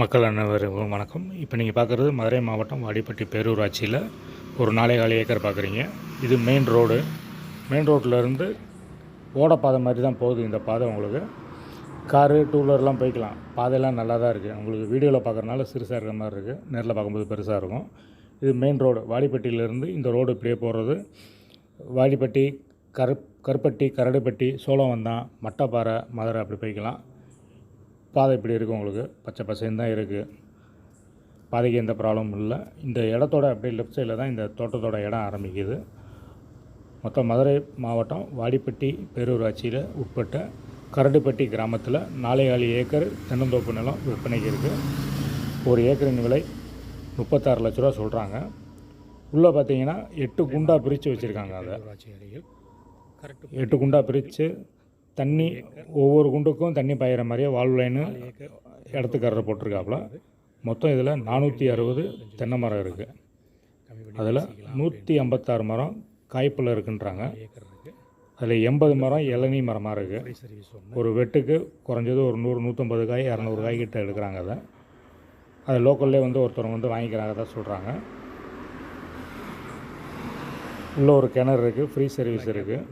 மக்கள் அனைவருக்கும் வணக்கம். இப்போ நீங்கள் பார்க்குறது மதுரை மாவட்டம் வாடிப்பட்டி பேரூராட்சியில் ஒரு நாலே காலி ஏக்கர் பார்க்குறீங்க. இது மெயின் ரோடு மெயின் ரோட்டிலேருந்து ஓடப்பாதை மாதிரி தான் போகுது இந்த பாதை உங்களுக்கு. காரு டூ வீலர்லாம் போய்க்கலாம். பாதையெல்லாம் நல்லா தான் இருக்குது உங்களுக்கு வீடியோவில் பார்க்குறனால சிறுசாக இருக்கிற மாதிரி இருக்குது நேரில் பார்க்கும்போது பெருசாக இருக்கும். இது மெயின் ரோடு வாடிப்பட்டியிலேருந்து இந்த ரோடு இப்படியே போகிறது வாடிப்பட்டி கருப் கருப்பட்டி கரடுப்பட்டி சோழவந்தான் மட்டப்பாறை மதுரை அப்படி போய்க்கலாம். பாதை இப்படி இருக்குது உங்களுக்கு. பச்சை பசேன்னு தான் இருக்குது பாதைக்கு எந்த ப்ராப்ளமும் இல்லை. இந்த இடத்தோட அப்படியே லெஃப்ட் சைடில் தான் இந்த தோட்டத்தோட இடம் ஆரம்பிக்குது. மொத்தம் மதுரை மாவட்டம் வாடிப்பட்டி பேரூராட்சியில் உட்பட்ட கரடுப்பட்டி கிராமத்தில் நாலேகாலி ஏக்கர் தென்னந்தோப்பு நிலம் விற்பனைக்கு இருக்குது ஒரு ஏக்கரின் விலை முப்பத்தாறு லட்ச ரூபா சொல்கிறாங்க உள்ளே பார்த்தீங்கன்னா எட்டு குண்டா பிரித்து வச்சுருக்காங்க அதை. எட்டு குண்டா பிரித்து தண்ணி ஒவ்வொரு குண்டுக்கும் தண்ணி பாயிற மாதிரியே வால்வ் லைனு இடத்துக்காரரை போட்டிருக்காப்புல. மொத்தம் இதில் நானூற்றி அறுபது தென்னை மரம் இருக்குது அதில் நூற்றி ஐம்பத்தாறு மரம் காய்ப்பில் இருக்குன்றாங்க. அதில் எண்பது மரம் இளநீ மரமாக இருக்குது ஒரு வெட்டுக்கு குறைஞ்சது ஒரு நூறு நூற்றம்பது காய் இரநூறு காய் கிட்ட எடுக்கிறாங்க அதை. அது லோக்கல்லே வந்து ஒருத்தவங்க வந்து வாங்கிக்கிறாங்க தான் சொல்கிறாங்க உள்ள ஒரு கிணறு இருக்குது ஃப்ரீ சர்வீஸ் இருக்குது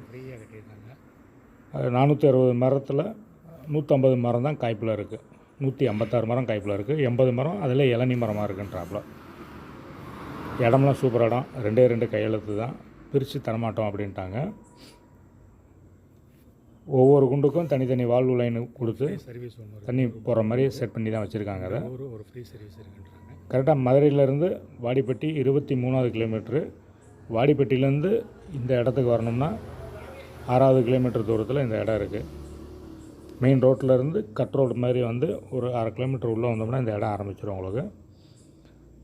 நானூற்றி அறுபது மரத்தில் நூற்றம்பது மரம் தான் காய்ப்பில் இருக்குது நூற்றி ஐம்பத்தாறு மரம் காய்ப்பில் இருக்குது எண்பது மரம் அதில் இளநீ மரமாக இருக்குன்றாப்புல இடம்லாம் சூப்பர் இடம். ரெண்டே ரெண்டு கையெழுத்து தான். பிரித்து தரமாட்டோம் அப்படின்ட்டாங்க. ஒவ்வொரு குண்டுக்கும் தனித்தனி வால்வு லைன் கொடுத்து சர்வீஸ் தண்ணி போகிற மாதிரி செட் பண்ணி தான் வச்சுருக்காங்க அதை. ஒரு ஒரு ஃப்ரீ சர்வீஸ் இருக்குன்றாங்க. கரெக்டாக மதுரையிலேருந்து வாடிப்பட்டி இருபத்தி மூணாவது கிலோமீட்ரு வாடிப்பட்டியிலேருந்து இந்த இடத்துக்கு வரணும்னா ஆறாவது கிலோமீட்டர் தூரத்தில் இந்த இடம் இருக்குது மெயின் ரோட்டிலேருந்து கட் ரோடு மாதிரி வந்து ஒரு அரை கிலோமீட்டர் உள்ளே வந்தோம்னா இந்த இடம் ஆரம்பிச்சிடும் உங்களுக்கு.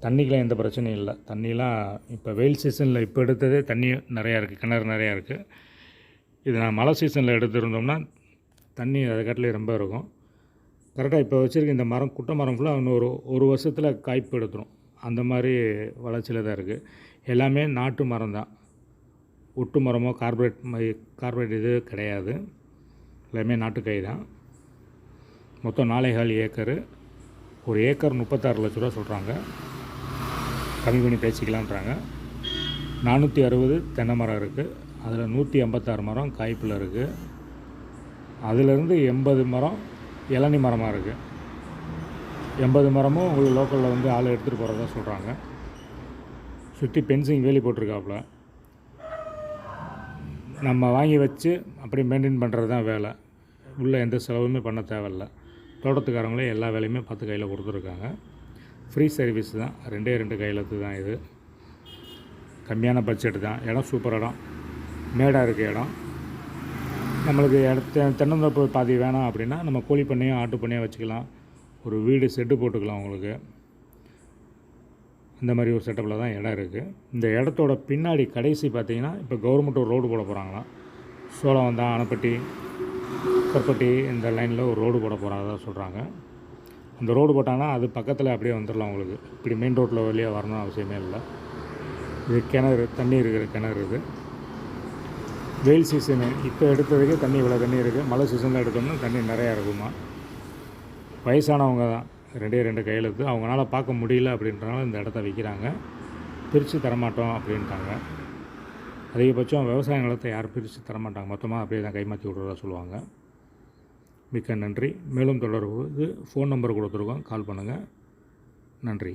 தண்ணிக்கெலாம் எந்த பிரச்சனையும் இல்லை. தண்ணிலாம் இப்போ வெயில் சீசனில் இப்போ எடுத்ததே தண்ணி நிறையா இருக்குது கிணறு நிறையா இருக்குது இது நான் மழை சீசனில் எடுத்துருந்தோம்னா தண்ணி அது காட்டிலே ரொம்ப இருக்கும். கரெக்டாக இப்போ வச்சுருக்க இந்த மரம் குட்டை மரம் ஃபுல்லாக இன்னும் ஒரு ஒரு வருஷத்தில் காய்ப்பு எடுத்துரும். அந்த மாதிரி வளர்ச்சியில் தான் இருக்குது எல்லாமே நாட்டு மரம் தான் ஒட்டு மரமோ கார்பரேட் கார்பரேட் இது கிடையாது. எல்லாமே நாட்டுக்கை தான். மொத்தம் நாலேகால் ஏக்கரு. ஒரு ஏக்கர் முப்பத்தாறு லட்ச ரூபா சொல்கிறாங்க கம்மி பண்ணி பேசிக்கலான்றாங்க நானூற்றி அறுபது தென்னை மரம் இருக்குது அதில் நூற்றி ஐம்பத்தாறு மரம் காய்ப்பில் இருக்குது அதிலிருந்து எண்பது மரம் இளநி மரமாக இருக்குது எண்பது மரமும் உங்களுக்கு லோக்கலில் வந்து ஆள் எடுத்துகிட்டு போகிறதா சொல்கிறாங்க சுற்றி பென்சிங் வேலி போட்டிருக்காப்புல நம்ம வாங்கி வச்சு அப்படி மெயின்டைன் பண்ணுறது தான் வேலை. உள்ளே எந்த செலவுமே பண்ண தேவையில்ல. தோட்டத்துக்காரங்களே எல்லா வேலையுமே பத்து கையில் கொடுத்துருக்காங்க. ஃப்ரீ சர்வீஸ் தான். ரெண்டே ரெண்டு கையிலத்து தான் இது. கம்மியான பட்ஜெட் தான். இடம் சூப்பர் இடம். மேடாக இருக்க இடம். நம்மளுக்கு இடத்த தென்னந்தோப்பு பாதி வேணாம் அப்படின்னா நம்ம கோழி பண்ணையும் ஆட்டு பண்ணையும் வச்சுக்கலாம். ஒரு வீடு செட்டு போட்டுக்கலாம் உங்களுக்கு. இந்த மாதிரி ஒரு செட்டப்பில் தான் இடம் இருக்குது இந்த இடத்தோட பின்னாடி கடைசி பார்த்தீங்கன்னா இப்போ கவர்மெண்ட் ஒரு ரோடு போட போகிறாங்களாம் சோளம் வந்தால் அணைப்பட்டி கற்பட்டி இந்த லைனில் ஒரு ரோடு போட போகிறதா சொல்கிறாங்க அந்த ரோடு போட்டாங்கன்னா அது பக்கத்தில் அப்படியே வந்துடலாம் உங்களுக்கு. இப்படி மெயின் ரோட்டில் வெளியே வரணும்னு அவசியமே இல்லை. இது கிணறு தண்ணி இருக்கிற கிணறு இது. வெயில் சீசனு இப்போ எடுத்ததுக்கே தண்ணி இவ்வளோ தண்ணி இருக்குது மழை சீசனில் எடுத்தோம்னா தண்ணி நிறையா இருக்குமா? வயசானவங்க தான். ரெண்டே ரெண்டு கையெழுத்து அவங்களால பார்க்க முடியல அப்படின்றனால இந்த இடத்த விற்கிறாங்க பிரித்து தரமாட்டோம் அப்படின்ட்டாங்க. அதிகபட்சம் விவசாய நிலத்தை யாரும் பிரித்து தரமாட்டாங்க? மொத்தமாக அப்படியே தான் கைமாற்றி விடுறதா சொல்லுவாங்க. மிக்க நன்றி. மேலும் தொடர்பு. ஃபோன் நம்பர் கொடுத்துருக்கோம். கால் பண்ணுங்கள் நன்றி.